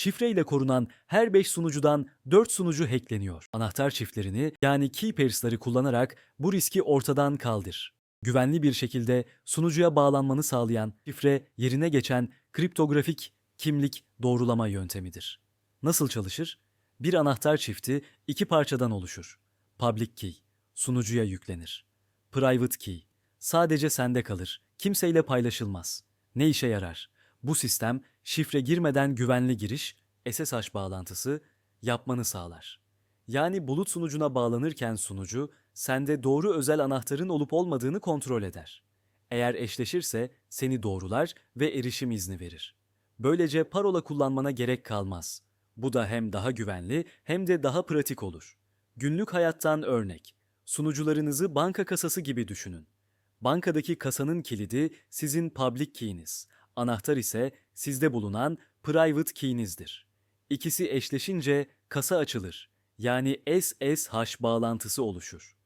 şifreyle korunan her 5 sunucudan 4 sunucu hackleniyor. Anahtar çiftlerini yani key pairs'ları kullanarak bu riski ortadan kaldır. Güvenli bir şekilde sunucuya bağlanmanı sağlayan şifre yerine geçen kriptografik kimlik doğrulama yöntemidir. Nasıl çalışır? Bir anahtar çifti iki parçadan oluşur. Public key, sunucuya yüklenir. Private key, sadece sende kalır, kimseyle paylaşılmaz. Ne işe yarar? Bu sistem şifre girmeden güvenli giriş, SSH bağlantısı yapmanı sağlar. Yani bulut sunucuna bağlanırken sunucu sende doğru özel anahtarın olup olmadığını kontrol eder. Eğer eşleşirse seni doğrular ve erişim izni verir. Böylece parola kullanmana gerek kalmaz. Bu da hem daha güvenli hem de daha pratik olur. Günlük hayattan örnek. Sunucularınızı banka kasası gibi düşünün. Bankadaki kasanın kilidi sizin public key'iniz. Anahtar ise sizde bulunan private key'inizdir. İkisi eşleşince kasa açılır. Yani SSH bağlantısı oluşur.